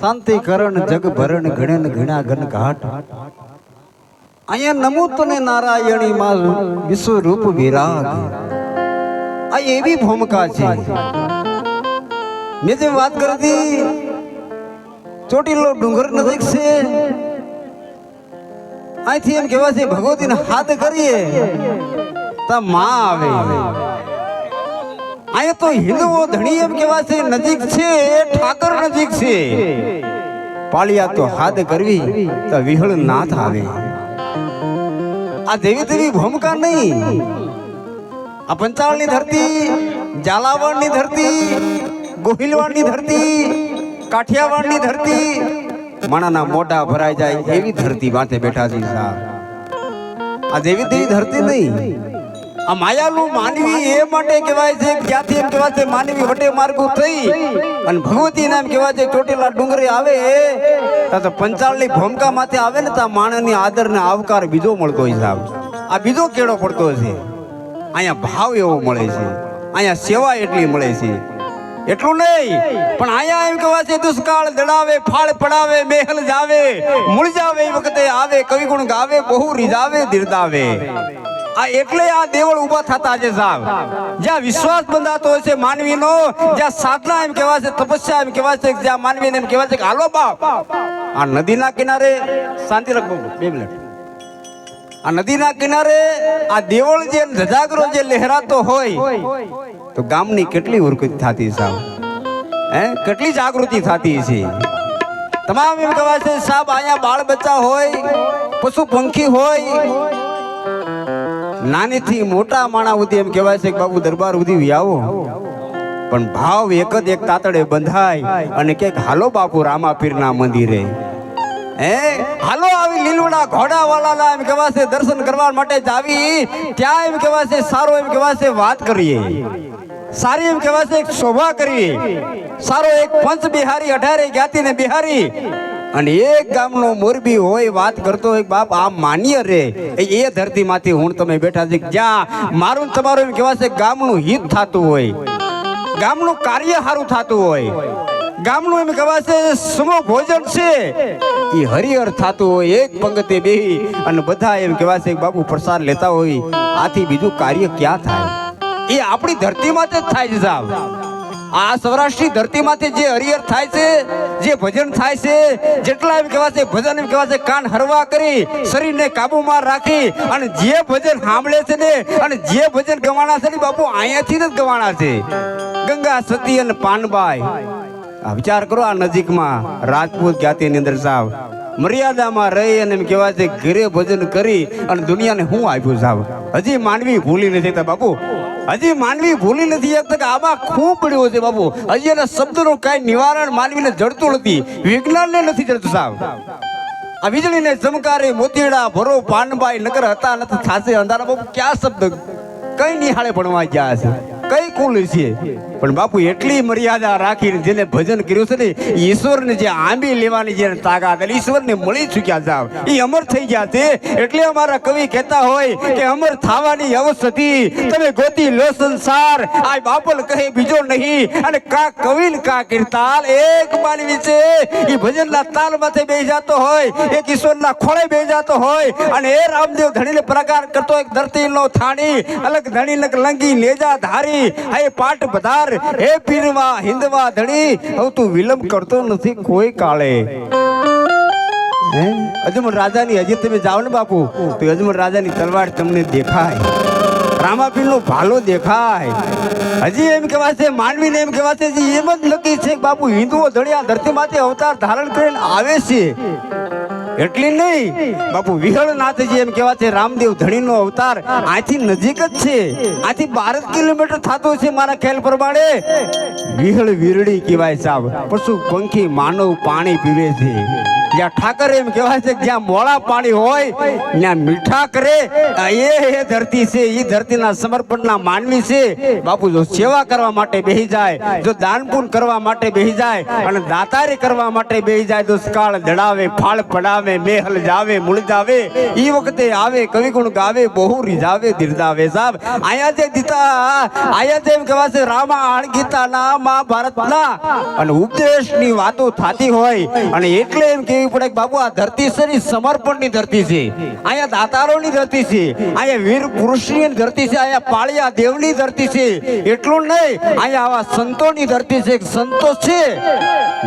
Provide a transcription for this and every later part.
શાંતિ કરણ જગ ભરણ ઘણે ઘણા ઘન ઘાટ. અહીંયા નમૂત ને નારાયણી માં વિશ્વ રૂપ વિરાગ. આ એવી ભૂમિકા છે. મેં જે વાત કરી હતી, ચોટીલો ડુંગર નજીક છે. અહીંથી એમ કહેવાય છે, ભગવતીને હાથ કરીએ તા માં આવે. અહીંયા તો હિન્દુઓ ધણી એમ કહેવા છે, નજીક છે, ઠાકર નજીક છે. પાળિયા તો હાથ કરવી, તો વિહળ નાથ આવે. આ દેવી દેવી ભૂમિકા નહીં. આ પંચાળની ધરતી, ઝાલાવાડની ધરતી, ગોહિલવાડની ધરતી, કાઠિયાવાડની ધરતી, માણાના મોઢા ભરાઈ જાય એવી ધરતી માથે બેઠા છે આ દેવી દેવી ધરતી નહીં. આ માયાનું માનવી એ માટે કહેવાય છે, ક્યાંથી એમ કહેવાય છે, માનવી વટે માર્ગું થઈ અને ભગવતી નામ કહેવાય છે, ચોટીલા ડુંગરે આવે તો પંચાળની ભૂમકા માથે આવે ને, ત્યાં માણસની આદર ને આવકાર બીજો મળતો હોય સાહેબ આ બીજો કેળો પડતો છે. અહીંયા ભાવ એવો મળે છે. અહીંયા સેવા એટલી મળે છે. એટલું નહીં, પણ અહીંયા એમ કહેવાય છે, દુષ્કાળ દડાવે, ફાળ પડાવે, મેહલ જાવે મૂળ જાવે એ વખતે આવે કવિ ગુણ ગાવે, બહુ રીજાવે દીર્દાવે. આ એટલે આ દેવળ ઊભા થતા છે સાહેબ. જ્યાં વિશ્વાસ બંધાતો હોય છે માનવીનો, જ્યાં સાધના એમ કહેવાય છે, તપસ્યા એમ કહેવાય છે, જ્યાં માનવીને એમ કહેવાય છે કે, હાલો બાપ. આ નદીના કિનારે, શાંતિ રાખો બે મિનિટ. આ નદીના કિનારે આ દેવળ જે ધજાગરો જે લહેરાતો હોય, તો ગામની કેટલી ઉર્કત થતી સાહેબ? હે? કેટલી જાગૃતિ થતી છે. તમામ એમ કહેવાય છે, સાહેબ, અહીંયા બાળ બચ્ચા હોય, પશુ પંખી હોય નાનીથી મોટા માણા સુધી એમ કહેવાય છે કે બાબુ દરબાર સુધી આવો. પણ ભાવ એક જ એક તાતડે બંધાય અને કે હાલો બાપુ, રામાપીરના મંદિરે. હે? હાલો આવી લીલુડા ઘોડા વાળાના એમ કહેવાશે દર્શન કરવા માટે જ આવી. ત્યાં એમ કહેવાય છે, સારો, એમ કહેવાશે વાત કરીએ. સારી એમ કહેવાશે એક શોભા કરીએ. સારો એક પંચ બિહારી અઢારે જ્ઞાતિ ને બિહારી. અને એક ગામનો મોરબી હોય, વાત કરતો હોય, બાપ, આ માન્ય રે. એ ધરતીમાંથી હું તમે બેઠા છે જ્યાં મારું તમારું એમ કહેવાય છે ગામનું હિત થતું હોય, ગામનું કાર્ય સારું થતું હોય, ગામનું એમ કહેવાય છે સમૂહ ભોજન છે. એ હરિહર થતું હોય, એક પંગતે બેહી અને બધા એમ કહેવાય છે બાપુ પ્રસાદ લેતા હોય. આથી બીજું કાર્ય ક્યાં થાય? એ આપણી ધરતીમાંથી જ થાય છે સાહેબ. આ સૌરાષ્ટ્રની ધરતીમાંથી જે હરિહર થાય છે, જે ભજન થાય છે, જેટલા એમ કહેવાશે ભજન એમ કહેવાશે કાન હરવા કરી, શરીરને કાબુમાં રાખી અને જે ભજન સાંભળે છે ને, અને જે ભજન ગવાના છે ને બાપુ અહીંયાથી જ ગવાણા છે. ગંગા, સતી અને પાનબાઈ. વિચાર કરો આ નજીકમાં, રાજપૂત જ્ઞાતિની અંદર સાહેબ મર્યાદામાં રહી અને એમ કહેવાય છે, ઘરે ભજન કરી અને દુનિયાને હું આપ્યું સાહેબ હજી માનવી ભૂલી નથી થતા બાપુ. હજી માનવી ભૂલી નથી શકતા કે આમાં ખૂબ પડ્યો છે બાપુ. હજી એના શબ્દનું કાંઈ નિવારણ માનવીને જડતું નથી. વિજ્ઞાનને નથી જડતું સાહેબ. આ વીજળીને ચમકારે મોતીડા, ભરો પાનબાઈ નગર હતા નથી, થાશે અંધારા. બાપુ, ક્યાં શબ્દ? કઈ નિહાળે ભણવા ગયા છે. કઈ કુલ છે? પણ બાપુ, એટલી મર્યાદા રાખીને જેને ભજન કર્યું છે ને, ઈશ્વરને જે આંબી લેવાની જેને તાકાત ઈશ્વરને મળી ચૂક્યા જાવ એ અમર થઈ ગયા છે. એટલે અમારા કવિ કહેતા હોય કે અમર થવાની અવસ્થિતિ. તમે ગોતી લો સંસાર. આ બાપલ કહે બીજો નહીં. અને કા કવિન કા કીર્તાલ? એક માનવી છે. એ ભજનના તાલ માથે બે જાતો હોય, એક ઈશ્વરના ખોળે બે જાતો હોય, અને એ રામદેવ ધણીને પ્રકાર કરતો એક ધરતીનો થાણી, અલગ ધણી લગ નેજા ધારી હે પાટ પધાર. હે પીરવા હિંદવા ધણી, હવે તું વિલંબ કરતો નથી કોઈ કાળે. અજમલ રાજાની, હજી તમે જાઓ ને બાપુ, તો અજમલ રાજાની તલવાર તમને દેખાય. રામાપીરનો ભાલો દેખાય. હજી એમ કેવાશે છે માનવીને એમ જે એમ જ નક્કી છે બાપુ હિન્દુઓ ધડિયા ધરતીમાંથી અવતાર ધારણ કરીને આવે છે. એટલી નહીં. બાપુ, વિહળનાથજી એમ કેવા છે, રામદેવ ધણીનો અવતાર આથી નજીક જ છે. આથી બાર કિલોમીટર થતો છે મારા ખ્યાલ પ્રમાણે. વિહળ વીરડી કહેવાય સાહેબ પશુ પંખી માનવ પાણી પીવે છે. જ્યાં ઠાકર એમ કહેવાય છે જ્યાં મોળા પાણી હોય, ત્યાં મીઠા કરે. એ એ ધરતી છે એ ધરતીના સમર્પણના માનવી છે. બાપુ જો સેવા કરવા માટે બેહી જાય, જો દાન કરવા માટે બેહી જાય, અને દાતારી કરવા માટે બેહી જાય, તો કાળ દડાવે, ફાળ પડાવે મેહલ જાવે, મૂળ જાવે. એ વખતે આવે કવિ ગુણ ગાવે બહુ રીઝાવે દીર્દાવે સાહેબ આયા જે દીતા આયા જે એમ છે રામાયણ ગીતાના મહાભારતના અને ઉપદેશની વાતો થતી હોય અને એટલે એમ કહેવી પડે કે બાબુ, આ ધરતી છે સમર્પણની ધરતી છે. અહીંયા દાતારોની ધરતી છે. અહીંયા વીર પુરુષની ધરતી છે. અહીંયા પાળિયા દેવની ધરતી છે. એટલું નહીં, અહીંયા આવા સંતોની ધરતી છે. સંતો છે.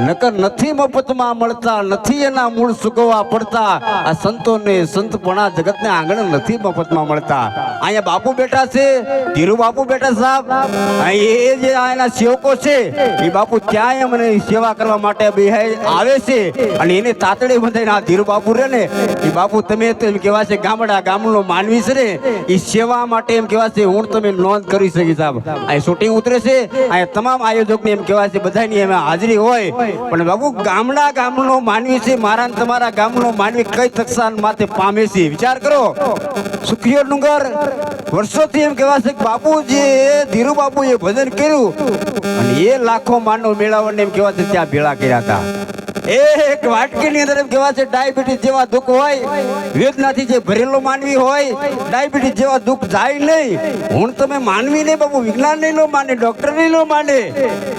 નકર નથી મફતમાં મળતા, નથી એના મૂળ સુગવા પડતા. આ સંતોને, સંતપણા જગતને આંગણે નથી મફતમાં મળતા. અહીંયા બાપુ બેઠા છે, ધીરુ બાપુ બેઠા સાહેબ. એ જે એના સેવકો છે, એ બાપુ ત્યાં મને સેવા કરવા માટે આવે છે. અને એને તાતડે બંધાઈને આ ધીરુ બાપુ રે ને, એ બાપુ તમે તો એમ કહેવા છે, ગામડા ગામનો માનવી છે ને, એ સેવા માટે એમ કહેવા છે, હું તમે નોંધ કરી શકી સાહેબ. અહીં શૂટિંગ ઉતરે છે, અહીંયા તમામ આયોજકને એમ કહેવાય છે બધાની એમાં હાજરી હોય. પણ બાપુ ગામડા ગામનો માનવી છે, મારા તમારા ગામનો માનવી કઈ તકસાન માથે પામે છે? વિચાર કરો. સુખિયો ડુંગર વર્ષોથી એમ કહેવાય છે કે બાપુજી ધીરુ બાપુએ ભજન કર્યું. અને એ લાખો માનવ મેળાવડને એમ કહેવાય છે ત્યાં ભેળા કર્યા હતા. એક વાટકીની અંદર એમ છે, ડાયાબિટીસ જેવા દુઃખ હોય, વેદનાથી જે ભરેલો માનવી હોય, ડાયાબિટીસ જેવા દુઃખ જાય નહીં. હું તમે માનવી નહીં, બાપુ, વિજ્ઞાન નહીં લો માને, ડોક્ટર નહીં લો માને.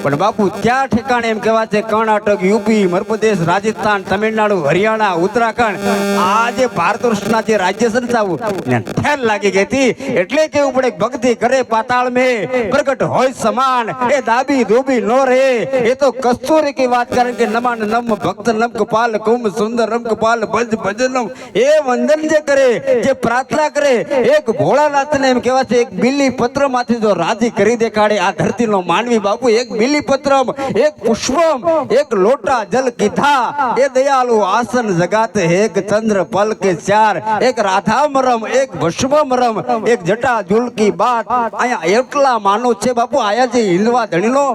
પણ બાપુ, ત્યાં ઠેકાણે એમ કહેવાય છે, કર્ણાટક, યુપી મધ્યપ્રદેશ રાજસ્થાન, તમિલનાડુ, હરિયાણા, ઉત્તરાખંડ, આ જે ભારત વર્ષના જે રાજ્ય સંસ્થાઓ ઠેર લાગી ગઈ હતી. એટલે કેવું પડે ભક્તિ કરે પાતાળ મેં, પ્રગટ હોય સમાન, એ દાબી ધોબી નો રે. એ તો કસ્તુરી કી વાત, કારણ કે નમાન નમ નમ કપાલ કુમ સુંદર કપાલ ભજ ભજનમ. એ વંદન જે કરે, જે પ્રાર્થના કરે, એક ભોળાનાથને એમ કહેવાય છે, એક બિલી પત્રમાંથી જો રાજી કરી દેખાડે આ ધરતીનો માનવી બાપુ, એક બિલી પત્રમ એક પુષ્પમ, એક લોટા, જલ કીધા એ દયાળુ આસન જગાત, એક ચંદ્ર પલ કે ચાર, એક રાધામરમ, એક ભસ્મમરમ એક જટા ઝુલકી બાત અહીંયા એટલા માનો છે બાપુ, આયા જે હિલવા ધણીનો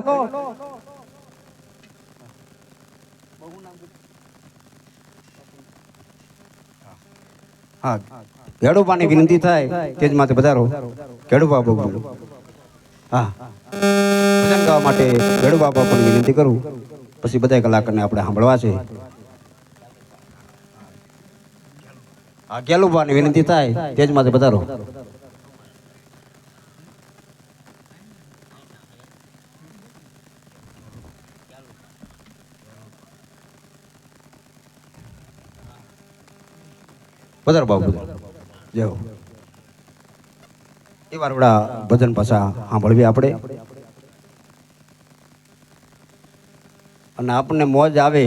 હા. ખેડૂપાની વિનંતી થાય તેજ માટે વધારો ખેડૂપા બાબુ હા. ભજન ગાવા માટે ખેડૂપા પણ વિનંતી કરું. પછી બધા કલાકારને આપણે સાંભળવા છે. હા વિનંતી થાય તેજ માટે વધારો વધારો બાબુ. જય. એ વારવડા ભજન પાછા સાંભળવી આપણે. અને આપણને મોજ આવે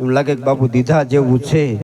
એમ લાગે કે બાપુ દીધા જેવું છે.